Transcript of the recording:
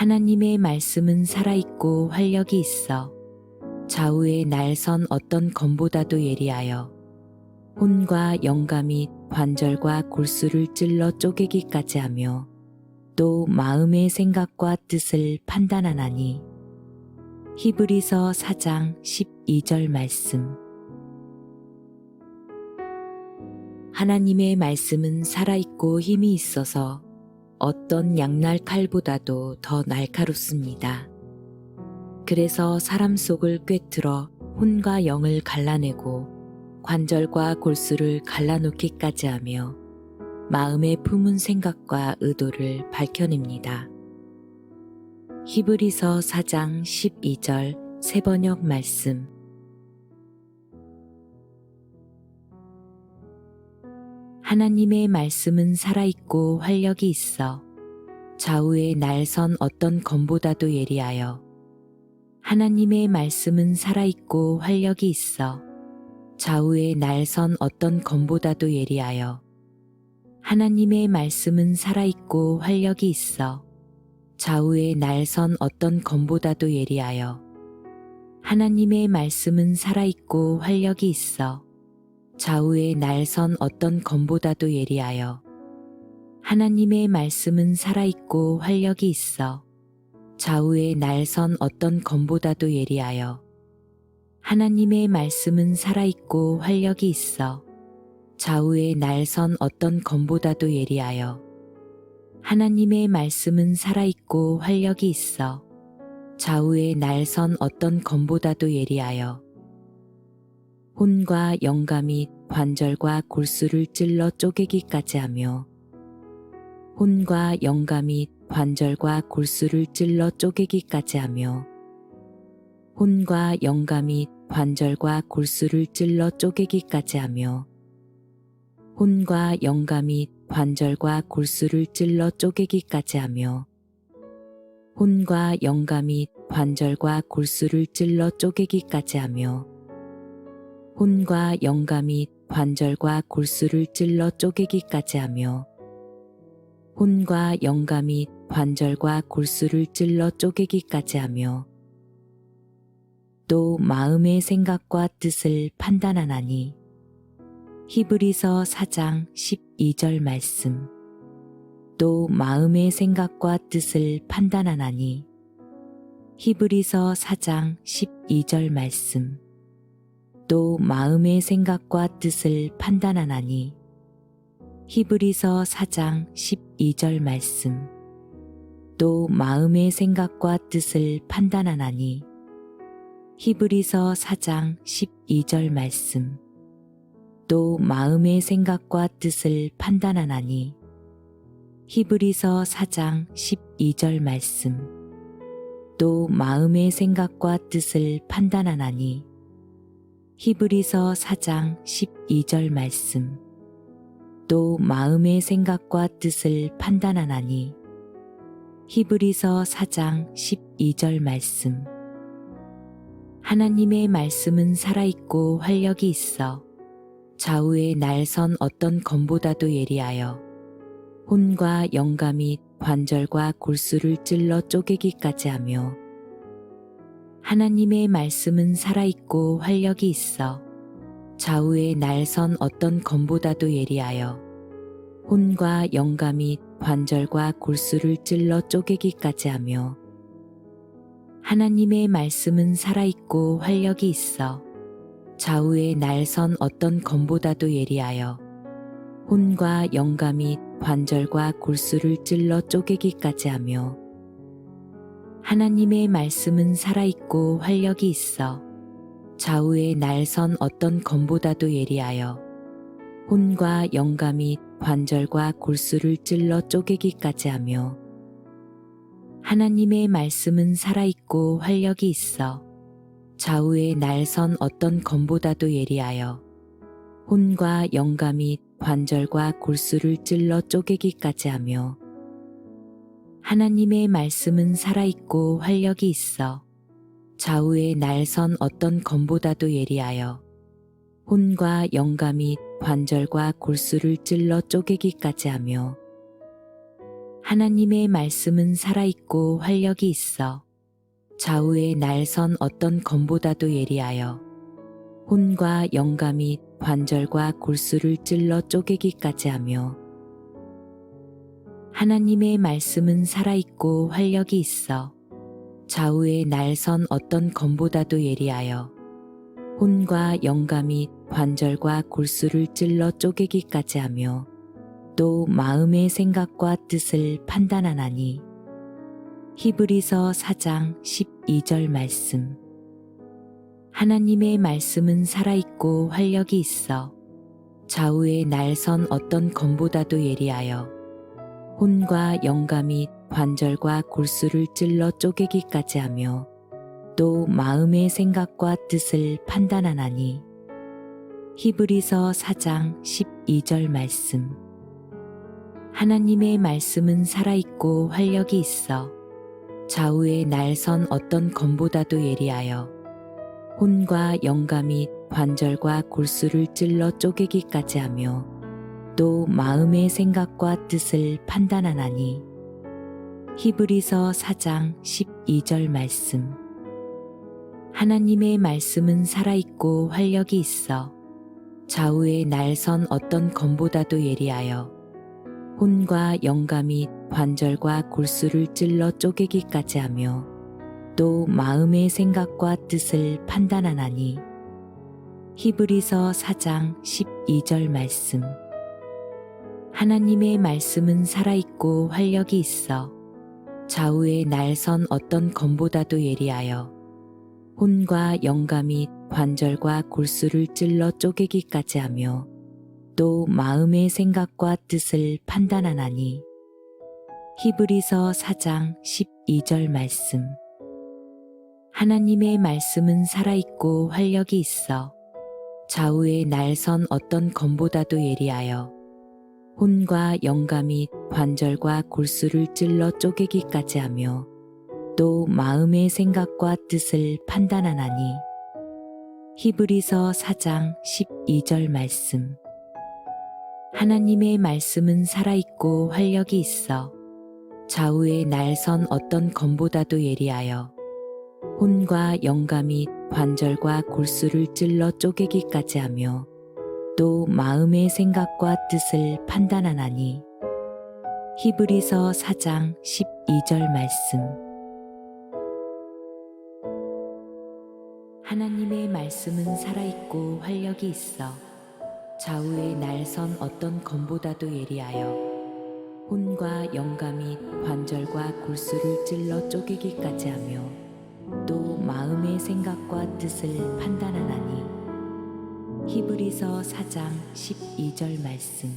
하나님의 말씀은 살아있고 활력이 있어 좌우의 날선 어떤 검보다도 예리하여 혼과 영감 및 관절과 골수를 찔러 쪼개기까지 하며 또 마음의 생각과 뜻을 판단하나니. 히브리서 4장 12절 말씀. 하나님의 말씀은 살아있고 힘이 있어서 어떤 양날 칼보다도 더 날카롭습니다. 그래서 사람 속을 꿰뚫어 혼과 영을 갈라내고 관절과 골수를 갈라놓기까지 하며 마음의 품은 생각과 의도를 밝혀냅니다. 히브리서 4장 12절 세번역 말씀 하나님의 말씀은 살아있고 활력이 있어 좌우의 날선 어떤 검보다도 예리하여 하나님의 말씀은 살아있고 활력이 있어 좌우의 날선 어떤 검보다도 예리하여 하나님의 말씀은 살아있고 활력이 있어 좌우의 날선 어떤 검보다도 예리하여 하나님의 말씀은 살아있고 활력이 있어 좌우의 날선 어떤 검보다도 예리하여 하나님의 말씀은 살아있고 활력이 있어 좌우의 날선 어떤 검보다도 예리하여 하나님의 말씀은 살아있고 활력이 있어 좌우의 날선 어떤 검보다도 예리하여 하나님의 말씀은 살아있고 활력이 있어 좌우의 날선 어떤 검보다도 예리하여 혼과 영감 및 관절과 골수를 찔러 쪼개기까지 하며 혼과 영감 및 관절과 골수를 찔러 쪼개기까지 하며 혼과 영감 및 관절과 골수를 찔러 쪼개기까지 하며 혼과 영감 및 관절과 골수를 찔러 쪼개기까지 하며 혼과 영감 및 관절과 골수를 찔러 쪼개기까지 하며 혼과 영감 및 관절과 골수를 찔러 쪼개기까지 하며 혼과 영감 및 관절과 골수를 찔러 쪼개기까지 하며 또 마음의 생각과 뜻을 판단하나니 히브리서 4장 12절 말씀. 또 마음의 생각과 뜻을 판단하나니 히브리서 4장 12절 말씀 또 마음의 생각과 뜻을 판단하나니. 히브리서 4장 12절 말씀. 또 마음의 생각과 뜻을 판단하나니. 히브리서 4장 12절 말씀. 또 마음의 생각과 뜻을 판단하나니. 히브리서 4장 12절 말씀. 또 마음의 생각과 뜻을 판단하나니 히브리서 4장 12절 말씀. 또 마음의 생각과 뜻을 판단하나니 히브리서 4장 12절 말씀. 하나님의 말씀은 살아있고 활력이 있어 좌우의 날선 어떤 검보다도 예리하여 혼과 영감 및 관절과 골수를 찔러 쪼개기까지 하며 하나님의 말씀은 살아있고 활력이 있어 좌우의 날선 어떤 검보다도 예리하여 혼과 영감 및 관절과 골수를 찔러 쪼개기까지 하며 하나님의 말씀은 살아있고 활력이 있어 좌우의 날선 어떤 검보다도 예리하여 혼과 영감 및 관절과 골수를 찔러 쪼개기까지 하며 하나님의 말씀은 살아있고 활력이 있어 좌우의 날선 어떤 검보다도 예리하여 혼과 영감 및 관절과 골수를 찔러 쪼개기까지 하며 하나님의 말씀은 살아있고 활력이 있어 좌우의 날선 어떤 검보다도 예리하여 혼과 영감 및 관절과 골수를 찔러 쪼개기까지 하며 하나님의 말씀은 살아있고 활력이 있어 좌우의 날선 어떤 검보다도 예리하여 혼과 영감 및 관절과 골수를 찔러 쪼개기까지 하며 하나님의 말씀은 살아있고 활력이 있어 좌우의 날선 어떤 검보다도 예리하여 혼과 영가 및 관절과 골수를 찔러 쪼개기까지 하며 하나님의 말씀은 살아있고 활력이 있어 좌우의 날선 어떤 검보다도 예리하여 혼과 영가 및 관절과 골수를 찔러 쪼개기까지 하며 또 마음의 생각과 뜻을 판단하나니. 히브리서 4장 12절 말씀. 하나님의 말씀은 살아있고 활력이 있어 좌우의 날선 어떤 검보다도 예리하여 혼과 및 관절과 골수를 찔러 쪼개기까지 하며 또 마음의 생각과 뜻을 판단하나니. 히브리서 4장 12절 말씀. 하나님의 말씀은 살아있고 활력이 있어 좌우의 날선 어떤 검보다도 예리하여 혼과 영가 및 관절과 골수를 찔러 쪼개기까지 하며 또 마음의 생각과 뜻을 판단하나니. 히브리서 4장 12절 말씀. 하나님의 말씀은 살아있고 활력이 있어 좌우의 날선 어떤 검보다도 예리하여 혼과 영가 및 관절과 골수를 찔러 쪼개기까지 하며 또 마음의 생각과 뜻을 판단하나니. 히브리서 4장 12절 말씀 하나님의 말씀은 살아있고 활력이 있어 좌우의 날선 어떤 검보다도 예리하여 혼과 영가 및 관절과 골수를 찔러 쪼개기까지 하며 또 마음의 생각과 뜻을 판단하나니. 히브리서 4장 12절 말씀. 하나님의 말씀은 살아있고 활력이 있어 좌우의 날선 어떤 검보다도 예리하여 혼과 및 관절과 골수를 찔러 쪼개기까지 하며 또 마음의 생각과 뜻을 판단하나니. 히브리서 4장 12절 말씀. 하나님의 말씀은 살아있고 활력이 있어 좌우의 날선 어떤 검보다도 예리하여 혼과 및 관절과 골수를 찔러 쪼개기까지 하며 또 마음의 생각과 뜻을 판단하나니. 히브리서 4장 12절 말씀. 하나님의 말씀은 살아있고 활력이 있어 좌우의 날선 어떤 검보다도 예리하여 혼과 영가 및 관절과 골수를 찔러 쪼개기까지 하며 또 마음의 생각과 뜻을 판단하나니 히브리서 4장 12절 말씀